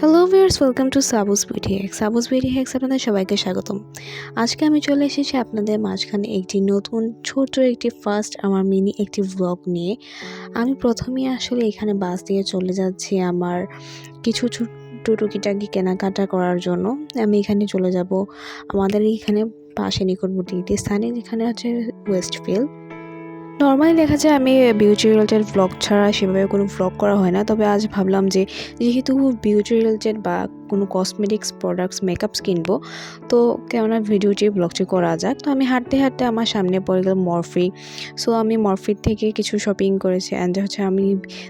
Hello viewers welcome to Sabus beauty hack Sabus beauty hacks আপনাদের সবাইকে স্বাগতম। আজকে আমি চলে এসেছি আপনাদের মাঝখানে একটি নতুন ছোট একটি ফার্স্ট আমার মিনি একটি ব্লগ নিয়ে। আমি প্রথমেই আসলে এখানে বাস দিয়ে চলে যাচ্ছি আমার কিছু টুটুকিটাকি কেনাকাটা করার জন্য। আমি এখানে চলে যাব। আমাদের এখানে পাশে নিকটবর্তী একটি স্থানে যেখানে হচ্ছে ওয়েস্টফিল্ড নর্মালি দেখা যায় আমি বিউটি রিলেটেড ভ্লগ ছাড়া সেভাবে কোনো ভ্লগ করা হয় না। তবে আজ ভাবলাম যে, যেহেতু বিউটি রিলেটেড বা কোনো কসমেটিক্স প্রোডাক্টস মেকআপস কিনবো, তো কেননা ভিডিওটি ব্লগটি করা যাক। তো আমি হাঁটতে হাঁটতে আমার সামনে পড়ে গেল মরফি। সো আমি মরফির থেকে কিছু শপিং করেছি অ্যান্ড হচ্ছে আমি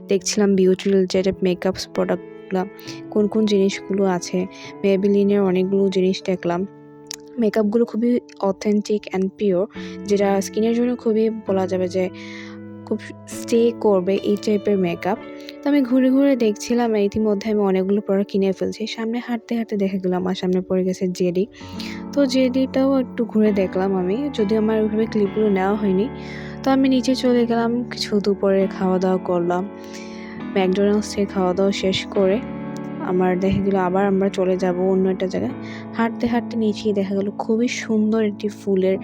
দেখছিলাম বিউটি রিলেটেড মেকআপস প্রোডাক্টগুলো কোন কোন জিনিসগুলো আছে। মেবিলিনের অনেকগুলো জিনিস দেখলাম। মেকআপগুলো খুবই অথেন্টিক অ্যান্ড পিওর যেটা স্কিনের জন্য খুবই বলা যাবে যে খুব স্টে করবে এই টাইপের মেকআপ তো আমি ঘুরে ঘুরে দেখছিলাম, ইতিমধ্যে আমি অনেকগুলো প্রোডাক্ট কিনে ফেলছি। সামনে হাঁটতে হাঁটতে দেখা গেলো আমার সামনে পড়ে গেছে জেডি তো জেডিটাও একটু ঘুরে দেখলাম আমি, যদিও আমার ওইভাবে ক্লিপগুলো নেওয়া হয়নি। তো আমি নিচে চলে গেলাম, কিছু দুপুরে খাওয়া দাওয়া করলাম ম্যাকডোনাল্ডস খাওয়া দাওয়া শেষ করে। আমার দেখা গেলো আবার আমরা চলে যাব অন্য একটা জায়গায়। হাঁটতে হাঁটতে নিচেই দেখা গেলো খুবই সুন্দর একটি ফুলের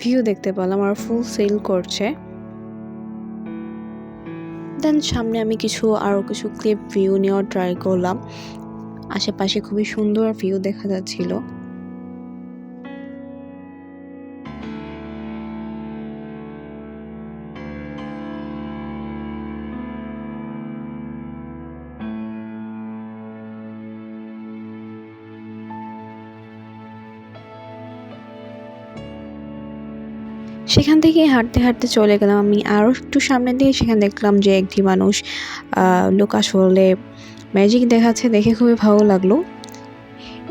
ভিউ দেখতে পেলাম আর ফুল সেল করছে। দেন সামনে আমি কিছু আরও কিছু ক্লিপ ভিউ নেওয়ার ট্রাই করলাম। আশেপাশে খুবই সুন্দর ভিউ দেখা যাচ্ছিল। সেখান থেকে হাঁটতে হাঁটতে চলে গেলাম আমি। আরও একটু সামনে দিয়ে সেখানে দেখলাম যে একটি মানুষ লোক আসলে ম্যাজিক দেখাচ্ছে, দেখে খুবই ভালো লাগল।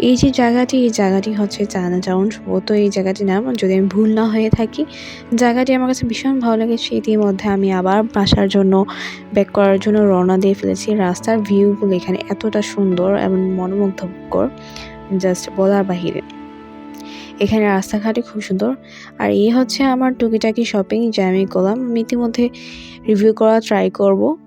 এই যে জায়গাটি, এই জায়গাটি হচ্ছে চায়না টাউন সম্ভবত এই জায়গাটির নাম যদি আমি ভুল না হয়ে থাকি, জায়গাটি আমার কাছে ভীষণ ভালো লেগেছে। ইতিমধ্যে আমি আবার বাসার জন্য ব্যাক করার জন্য রওনা দিয়ে ফেলেছি। রাস্তার ভিউগুলো এখানে এতটা সুন্দর এবং মনোমুগ্ধকর জাস্ট বলার বাহিরে। এখানে রাস্তাঘাটে খুব সুন্দর। আর এই হচ্ছে আমার টুকিটাকি শপিং যা আমি করলাম। আমি ইতিমধ্যে রিভিউ করা ট্রাই করব।